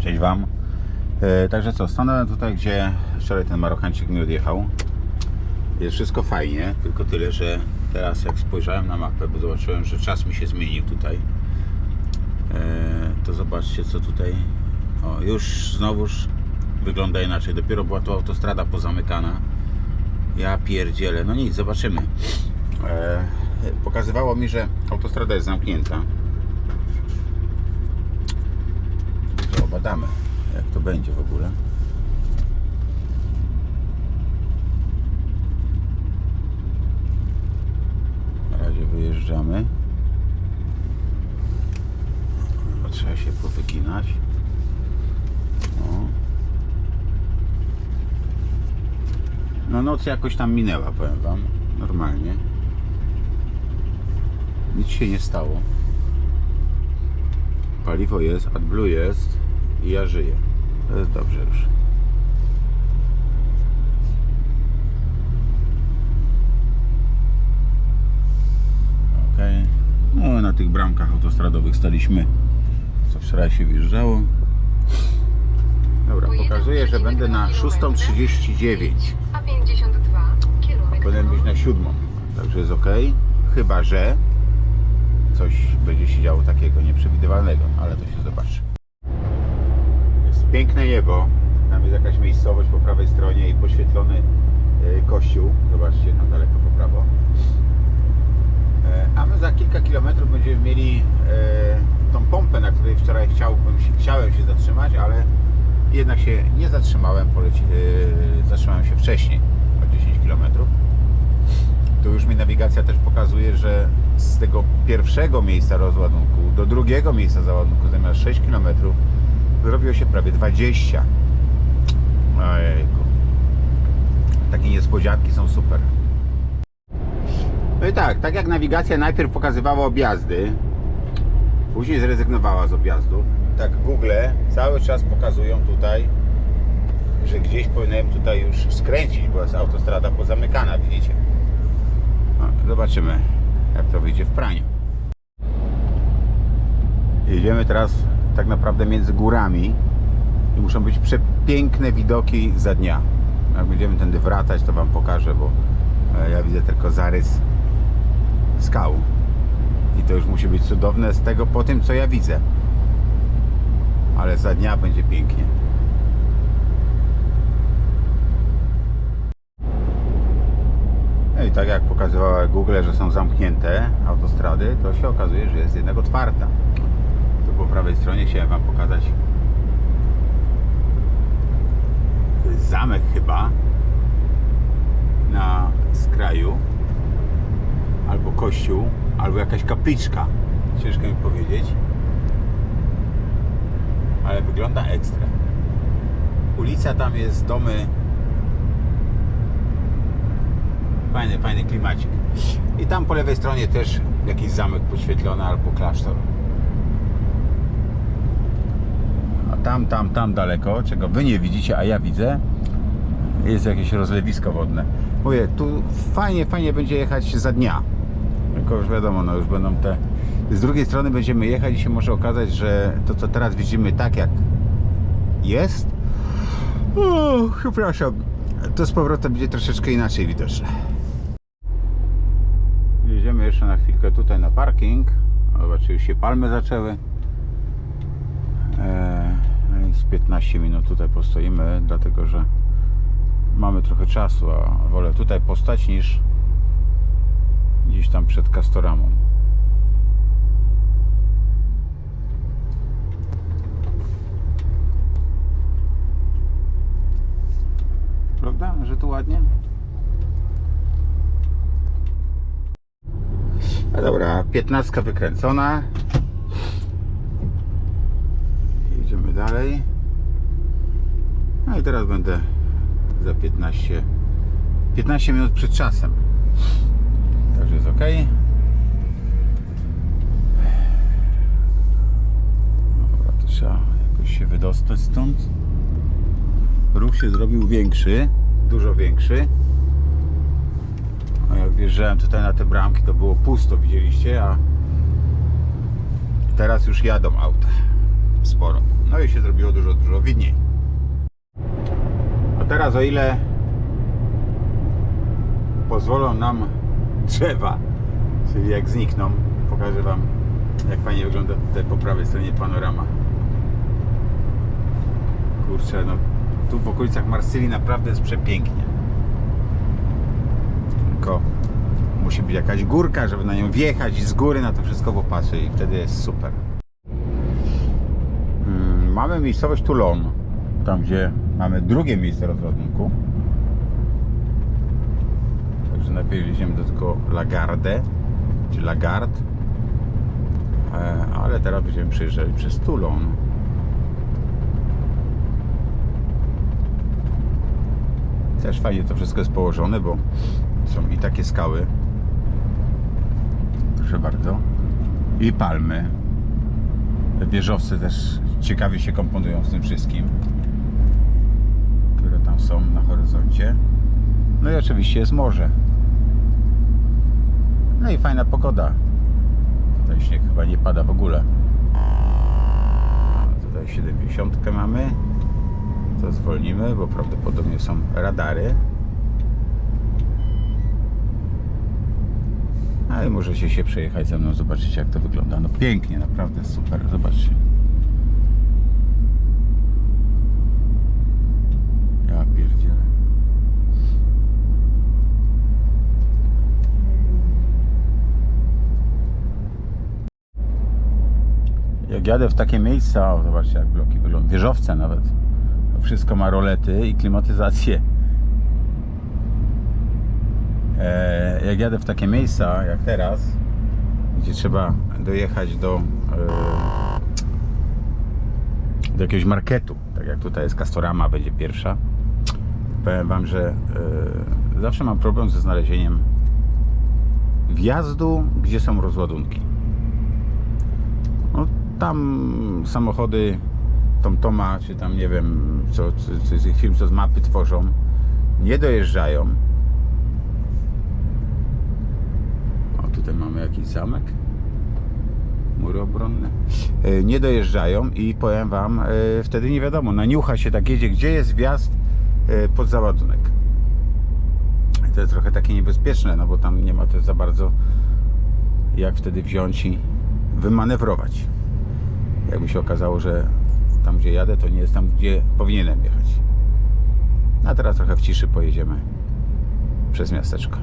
Cześć Wam. E, także co, stanąłem tutaj, gdzie wczoraj ten Marokańczyk mi odjechał. Jest wszystko fajnie, tylko tyle, że teraz jak spojrzałem na mapę, bo zobaczyłem, że czas mi się zmienił tutaj, e, to zobaczcie co tutaj. O, już znowuż wygląda inaczej. Dopiero była tu autostrada pozamykana. Ja pierdzielę. No nic, zobaczymy. E, pokazywało mi, że autostrada jest zamknięta. To jak to będzie w ogóle. Na razie wyjeżdżamy. No, Trzeba się powyginać. O. No noc jakoś tam minęła, powiem Wam. Normalnie. Nic się nie stało. Paliwo jest, AdBlue jest i ja żyję. To jest dobrze już. Ok. No na tych bramkach autostradowych staliśmy. Co wczoraj się wjeżdżało. Dobra, pokazuję, że będę na 6.39. A 52 km. Powinien być na siódmą. Także jest ok. Chyba, że coś będzie się działo takiego nieprzewidywalnego, ale to się zobaczy. Piękne niebo. Tam jest jakaś miejscowość po prawej stronie i poświetlony e, kościół. Zobaczcie tam daleko po prawo. E, A my za kilka kilometrów będziemy mieli e, tą pompę, na której wczoraj chciałbym, chciałem się zatrzymać, ale jednak się nie zatrzymałem. Poleci, zatrzymałem się wcześniej, o 10 kilometrów. Tu już mi nawigacja też pokazuje, że z tego pierwszego miejsca rozładunku do drugiego miejsca załadunku zamiast 6 km zrobiło się prawie 20. Ojejku. Takie niespodzianki są super. No i tak, tak jak nawigacja najpierw pokazywała objazdy, później zrezygnowała z objazdów, tak Google cały czas pokazują tutaj, że gdzieś powinienem tutaj już skręcić, bo jest autostrada pozamykana, widzicie? No, zobaczymy, jak to wyjdzie w praniu. Jedziemy teraz tak naprawdę między górami i muszą być przepiękne widoki za dnia. Jak będziemy tędy wracać, to Wam pokażę, bo e, ja widzę tylko zarys skał. I to już musi być cudowne z tego po tym, co ja widzę. Ale za dnia będzie pięknie. No i tak jak pokazywała Google, że są zamknięte autostrady, to się okazuje, że jest jednak otwarta. Po prawej stronie chciałem Wam pokazać zamek chyba na skraju albo kościół, albo jakaś kapliczka. Ciężko mi powiedzieć. Ale wygląda ekstra. Ulica tam jest, domy Fajny, fajny klimacik. I tam po lewej stronie też jakiś zamek podświetlony albo klasztor. A tam, tam, tam daleko, czego wy nie widzicie, a ja widzę, jest jakieś rozlewisko wodne. Mówię, tu fajnie, fajnie będzie jechać za dnia. Tylko już wiadomo, no już będą te... Z drugiej strony będziemy jechać i się może okazać, że to co teraz widzimy tak jak jest, o, przepraszam, to z powrotem będzie troszeczkę inaczej widoczne. Jedziemy jeszcze na chwilkę tutaj na parking. Zobaczcie, już się palmy zaczęły. Z 15 minut tutaj postoimy, dlatego że mamy trochę czasu, a wolę tutaj postać niż gdzieś tam przed Castoramą. Prawda, że tu ładnie? No dobra, 15 wykręcona. Idziemy dalej. No i teraz będę za 15 15 minut przed czasem. Także jest ok. Dobra, to trzeba jakoś się wydostać stąd. Ruch się zrobił większy, dużo większy. A jak wjeżdżałem tutaj na te bramki, to było pusto, widzieliście, a teraz już jadą auta. Sporo. No i się zrobiło dużo, dużo widniej. A teraz o ile pozwolą nam drzewa, czyli jak znikną, pokażę Wam jak fajnie wygląda tutaj po prawej stronie panorama. Kurczę, no tu w okolicach Marsylii naprawdę jest przepięknie. Tylko musi być jakaś górka, żeby na nią wjechać i z góry na to wszystko popatrzeć i wtedy jest super. Mamy miejscowość Toulon, tam gdzie mamy drugie miejsce rozładunku. Także najpierw jedziemy do tego Lagarde, czy Lagarde, ale teraz będziemy przejeżdżali przez Toulon. Też fajnie to wszystko jest położone, bo są i takie skały. Proszę bardzo. I palmy. Wieżowce też ciekawie się komponują z tym wszystkim, które tam są na horyzoncie. No i oczywiście jest morze. No i fajna pogoda. Tutaj śnieg chyba nie pada w ogóle. Tutaj 70 mamy. To zwolnimy, bo prawdopodobnie są radary. I możecie się przejechać ze mną, zobaczycie jak to wygląda. No pięknie, naprawdę super, zobaczcie. Ja pierdzielę. Jak jadę w takie miejsca, o, zobaczcie jak bloki wyglądają, wieżowce nawet. Wszystko ma rolety i klimatyzację. E, jak jadę w takie miejsca jak teraz, gdzie trzeba dojechać do, e, do jakiegoś marketu, tak jak tutaj jest Castorama, będzie pierwsza, powiem Wam, że e, zawsze mam problem ze znalezieniem wjazdu, gdzie są rozładunki. No, tam samochody TomToma, czy tam nie wiem, co, co, co z tych firm, co z mapy tworzą, nie dojeżdżają. Tutaj mamy jakiś zamek. Mury obronne. E, Nie dojeżdżają i powiem Wam, e, wtedy nie wiadomo, naniucha się tak jedzie, gdzie jest wjazd e, pod załadunek. To jest trochę takie niebezpieczne, no bo tam nie ma też za bardzo jak wtedy wziąć i wymanewrować. Jakby się okazało, że tam gdzie jadę, to nie jest tam, gdzie powinienem jechać. A teraz trochę w ciszy pojedziemy przez miasteczko.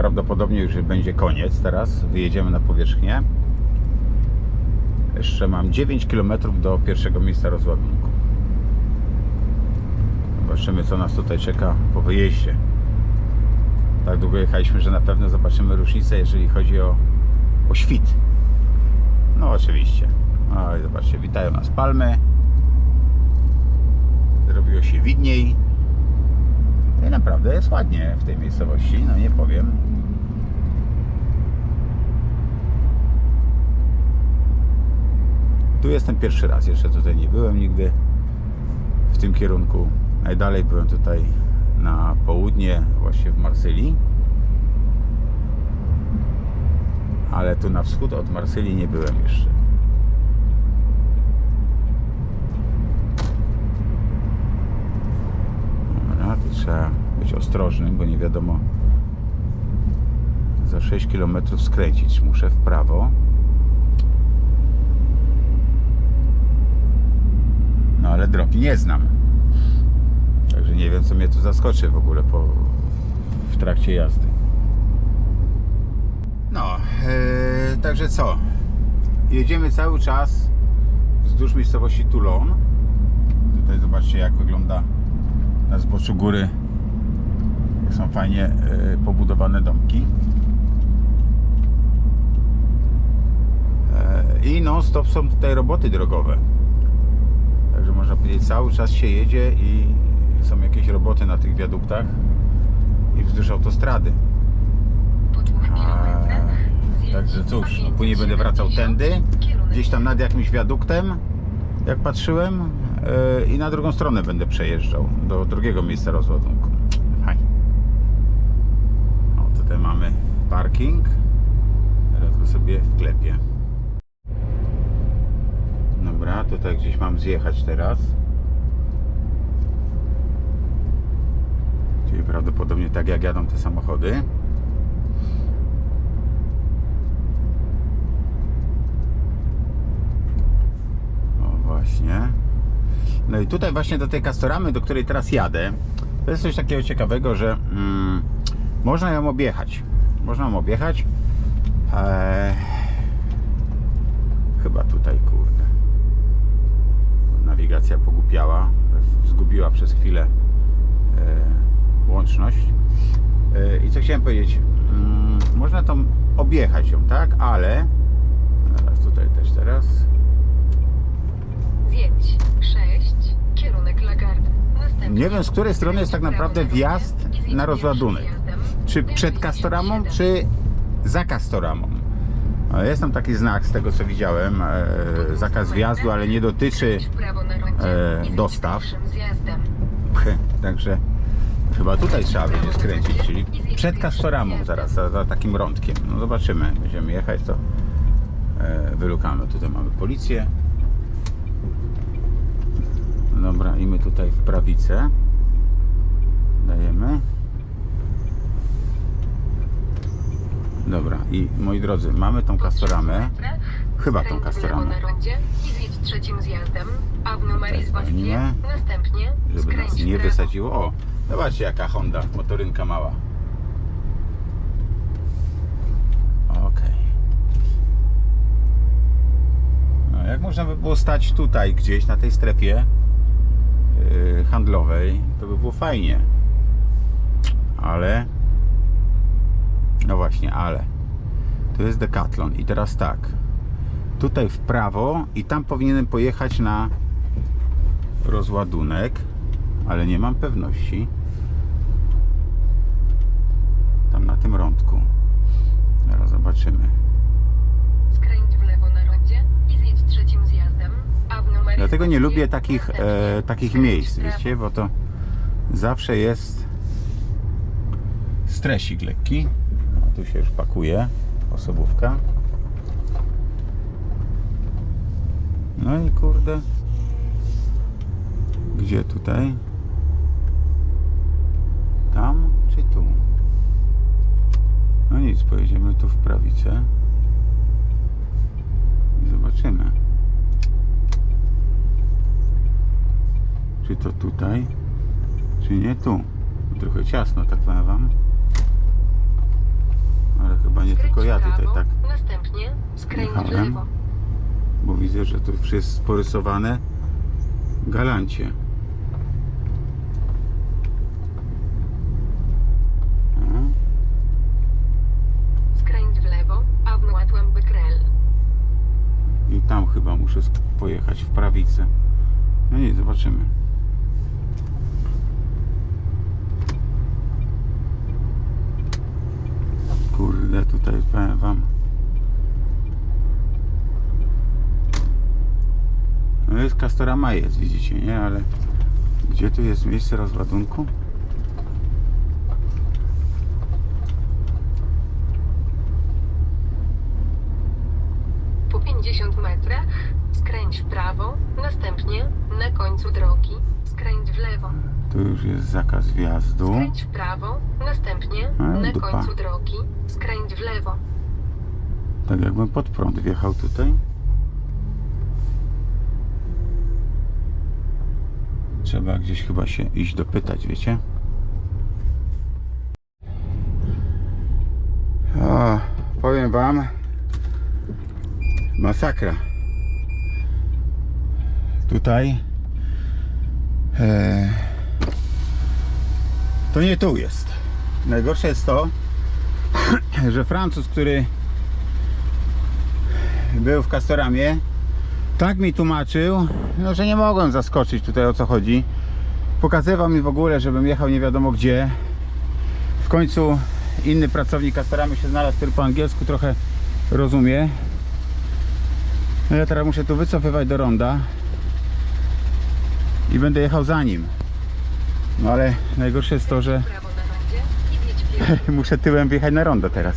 Prawdopodobnie już będzie koniec teraz. Wyjedziemy na powierzchnię. Jeszcze mam 9 km do pierwszego miejsca rozładunku. Zobaczymy co nas tutaj czeka po wyjeździe. Tak długo jechaliśmy, że na pewno zobaczymy różnicę, jeżeli chodzi o, o świt. No oczywiście. No i zobaczcie, witają nas palmy. Zrobiło się widniej. I naprawdę jest ładnie w tej miejscowości, no nie powiem. Tu jestem pierwszy raz, jeszcze tutaj nie byłem nigdy w tym kierunku. Najdalej byłem tutaj na południe, właśnie w Marsylii. Ale tu na wschód od Marsylii nie byłem jeszcze. Dobra, tu trzeba być ostrożnym, bo nie wiadomo za 6 km skręcić muszę w prawo. No ale drogi nie znam. Także nie wiem co mnie tu zaskoczy w ogóle po, w trakcie jazdy. No, yy, także co? Jedziemy cały czas wzdłuż miejscowości Toulon. Tutaj zobaczcie jak wygląda na zboczu góry. Jak są fajnie yy, pobudowane domki. Yy, I non stop są tutaj roboty drogowe. Także można powiedzieć cały czas się jedzie i są jakieś roboty na tych wiaduktach i wzdłuż autostrady. Zjedź Także cóż, no później będę wracał 70, tędy, gdzieś tam nad jakimś wiaduktem, jak patrzyłem, yy, i na drugą stronę będę przejeżdżał do drugiego miejsca rozładunku. Fajnie. O, tutaj mamy parking. Teraz go sobie wklepię. Dobra, tutaj gdzieś mam zjechać teraz. Czyli prawdopodobnie tak jak jadą te samochody. O właśnie. No i tutaj właśnie do tej Castoramy, do której teraz jadę, to jest coś takiego ciekawego, że mm, można ją objechać. Można ją objechać. Eee, chyba tutaj, kurde. Nawigacja pogłupiała. Zgubiła przez chwilę e, łączność. E, I co chciałem powiedzieć? Mm, można tą objechać ją, tak? Ale teraz tutaj też teraz Zjedź 6, kierunek Lagarde. Następnie Nie wiem, z której strony jest tak naprawdę wjazd na rozładunek. Czy przed 57. Castoramą, czy za Castoramą? Ale Jest tam taki znak z tego co widziałem, e, zakaz wjazdu, ale nie dotyczy, e, dostaw. także chyba tutaj trzeba będzie skręcić, czyli przed Castoramą zaraz, za, za takim rądkiem. No zobaczymy, będziemy jechać to e, wylukamy. Tutaj mamy policję. Dobra, i my tutaj w prawicę dajemy. Dobra, i moi drodzy, mamy tą kastoramę. Chyba tą kastoramę. zwolnimy, Następnie Żeby nas nie wysadziło. O, zobaczcie jaka Honda, motorynka mała. Okej. No, jak można by było stać tutaj gdzieś na tej strefie yy, handlowej, to by było fajnie. Ale no właśnie, ale tu jest Decathlon i teraz tak. Tutaj w prawo i tam powinienem pojechać na rozładunek, ale nie mam pewności. Tam na tym rądku. Zaraz zobaczymy. Skręć w lewo na rondzie i zjedź trzecim zjazdem. Avenue Marie Dlatego nie lubię takich, e, takich w miejsc, wiecie, bo to zawsze jest stresik lekki. Tu się już pakuje osobówka. No i kurde. Gdzie tutaj? Tam czy tu? No nic, pojedziemy tu w prawicę. I zobaczymy. Czy to tutaj, czy nie tu? Trochę ciasno, tak powiem wam. Ale chyba nie Skręć tylko ja tutaj tak, Następnie skręć w jechałem. lewo. bo widzę, że tu już jest porysowane galancie. Skręć w lewo. Avenue Atłam Becquerel. I tam chyba muszę sk- pojechać w prawicę. No nie, zobaczymy. Kurde, tutaj powiem wam. No jest Castorama jest, widzicie, nie? Ale gdzie tu jest miejsce rozładunku? Po 50 metrach skręć w prawo. Następnie na końcu drogi skręć w lewo. Tu już jest zakaz wjazdu. Skręć w prawo. Następnie A, na dupa. końcu drogi skręć w lewo. Tak jakbym pod prąd wjechał tutaj. trzeba gdzieś chyba się iść dopytać, wiecie? O, powiem wam, masakra. Tutaj e, to nie tu jest. Najgorsze jest to, że Francuz, który był w Castoramie, tak mi tłumaczył, no, że nie mogłem zaskoczyć tutaj o co chodzi. Pokazywał mi w ogóle, żebym jechał nie wiadomo gdzie. W końcu inny pracownik Castoramy się znalazł, który po angielsku trochę rozumie. No ja teraz muszę tu wycofywać do ronda i będę jechał za nim. No ale najgorsze jest to, że Prawo na rondzie i wjedź pierwszy muszę tyłem wjechać na rondo teraz.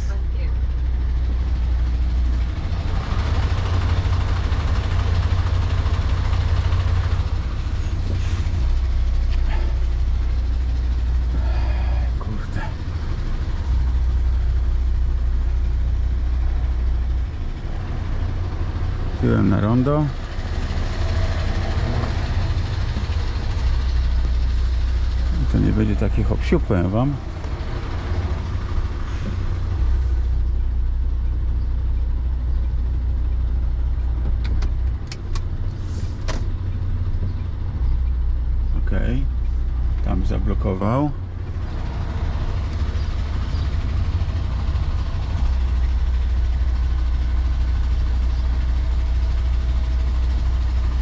Kurde. Tyłem na rondo. To nie będzie takich obsiuk, powiem wam. Okej. Tam zablokował.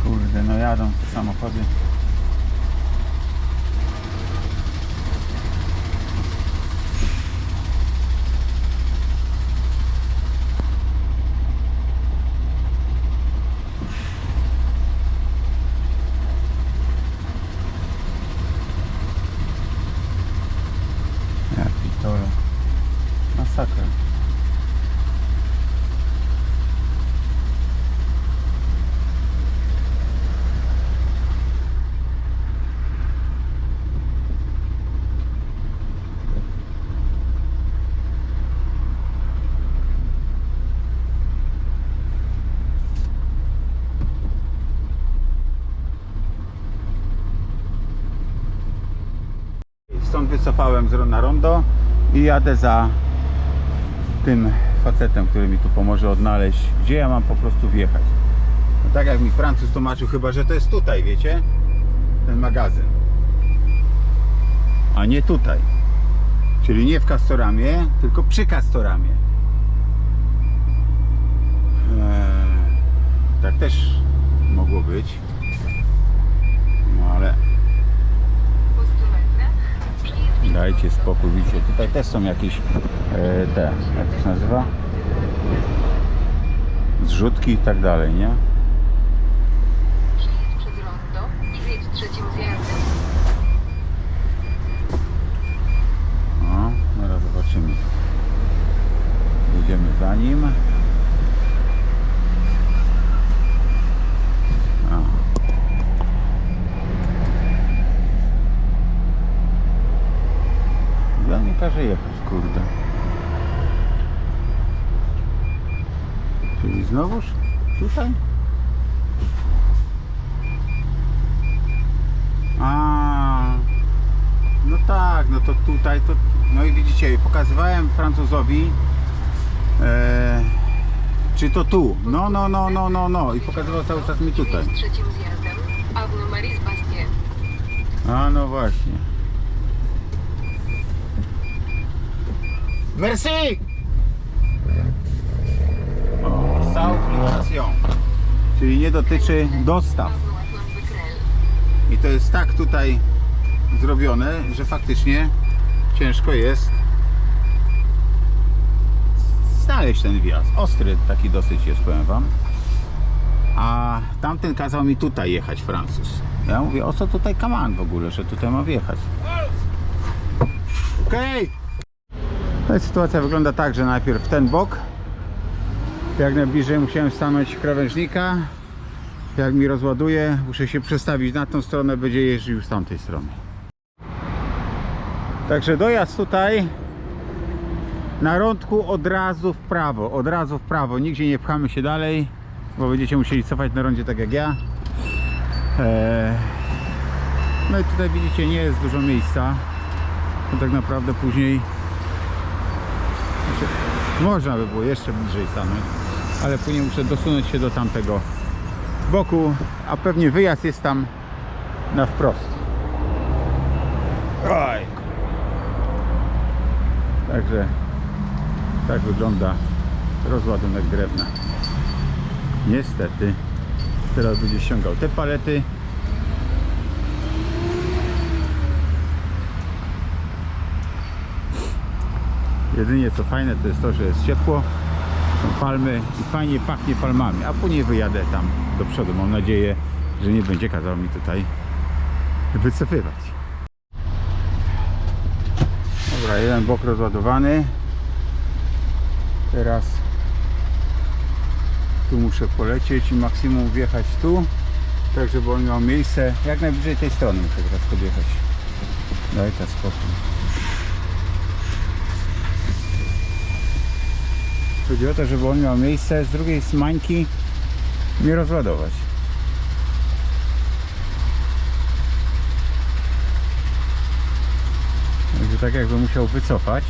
Kurde, no jadą te samochody. Ja pitole. Masakra. Stąd wycofałem z na rondo i jadę za tym facetem, który mi tu pomoże odnaleźć, gdzie ja mam po prostu wjechać. No tak jak mi Francuz tłumaczył, chyba że to jest tutaj, wiecie? Ten magazyn. A nie tutaj. Czyli nie w Castoramie, tylko przy Castoramie. Eee, tak też mogło być. No ale Po 100 metrach przejedź Dajcie spokój, widzicie, tutaj też są jakieś e, te, jak to się nazywa? Zrzutki i tak dalej, nie? Przejedź przez rondo i wjedź trzecim zjazdem. No, zaraz zobaczymy. Jedziemy za nim. A. Ja nie każe jechać, kurde. Czyli znowuż tutaj? A, no tak, no to tutaj to. I widzicie, pokazywałem Francuzowi. E, czy to tu? No, no, no, no, no, no. I pokazywał cały czas mi tutaj. A no właśnie. Merci! Livration. Czyli nie dotyczy dostaw. I to jest tak tutaj zrobione, że faktycznie ciężko jest znaleźć ten wjazd. Ostry taki dosyć jest, powiem wam. A tamten kazał mi tutaj jechać, Francuz. Ja mówię, o co tutaj kaman w ogóle, że tutaj ma wjechać. Okej! Okay. Sytuacja wygląda tak, że najpierw ten bok. Jak najbliżej musiałem stanąć krawężnika. Jak mi rozładuje, muszę się przestawić na tą stronę, będzie jeździł z tamtej strony. Także dojazd tutaj na rądku od razu w prawo, od razu w prawo, nigdzie nie pchamy się dalej, bo będziecie musieli cofać na rondzie tak jak ja. Eee, No i tutaj widzicie, nie jest dużo miejsca. No tak naprawdę później można by było jeszcze bliżej stanąć, ale później muszę dosunąć się do tamtego boku, a pewnie wyjazd jest tam na wprost. Oj. Także tak wygląda rozładunek drewna. Niestety teraz będzie ściągał te palety. Jedynie co fajne to jest to, że jest ciepło, są palmy i fajnie pachnie palmami, a później wyjadę tam do przodu. Mam nadzieję, że nie będzie kazał mi tutaj wycofywać. Dobra, jeden bok rozładowany. Teraz tu muszę polecieć i maksimum wjechać tu, tak żeby on miał miejsce. Jak najbliżej tej strony muszę teraz podjechać. Daj ta spokój. Chodzi o to, żeby on miał miejsce z drugiej smańki mnie rozładować. Także tak jakby musiał wycofać.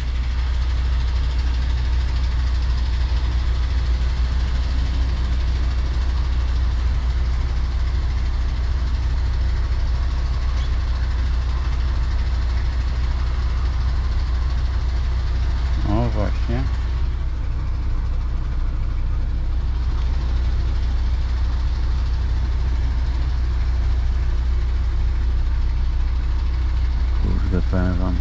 O właśnie. Kurde, powiem wam.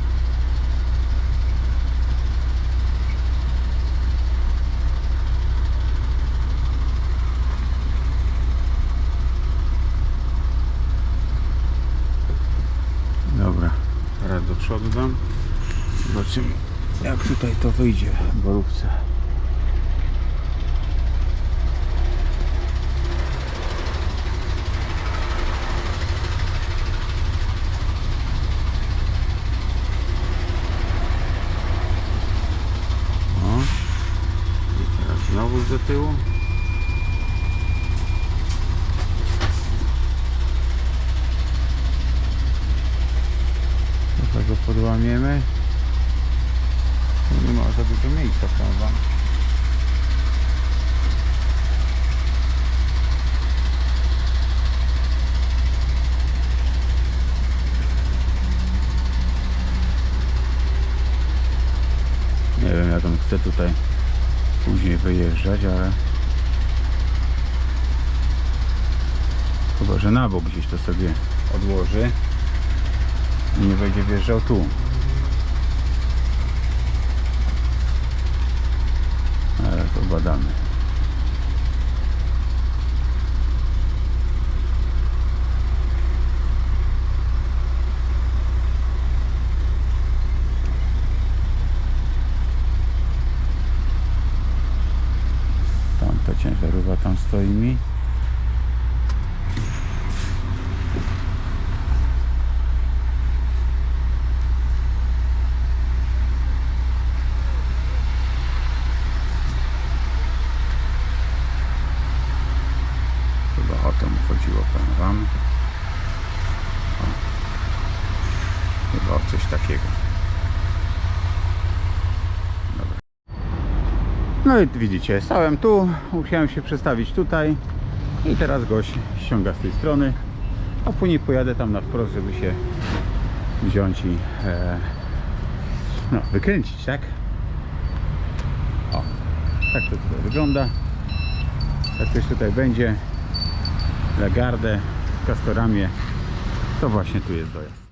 Dobra, teraz do przodu dam. Zobaczymy jak tutaj to wyjdzie w borówce. O. Znowu do tyłu. Podłamiemy. Tu Nie ma za dużo miejsca, prawda? Nie wiem jak on chce tutaj później wyjeżdżać, ale chyba, że na bok gdzieś to sobie odłoży i nie będzie wjeżdżał tu. Ale to badamy. Ciężarówka tam stoi mi. Chyba o to mu chodziło, powiem wam. O. Chyba o coś takiego. Dobra. No i widzicie, stałem tu, musiałem się przestawić tutaj i teraz gość ściąga z tej strony, a później pojadę tam na wprost, żeby się wziąć i e, no, wykręcić, tak? O, tak to tutaj wygląda. Jak ktoś tutaj będzie, Lagardę, w Castoramie, to właśnie tu jest dojazd.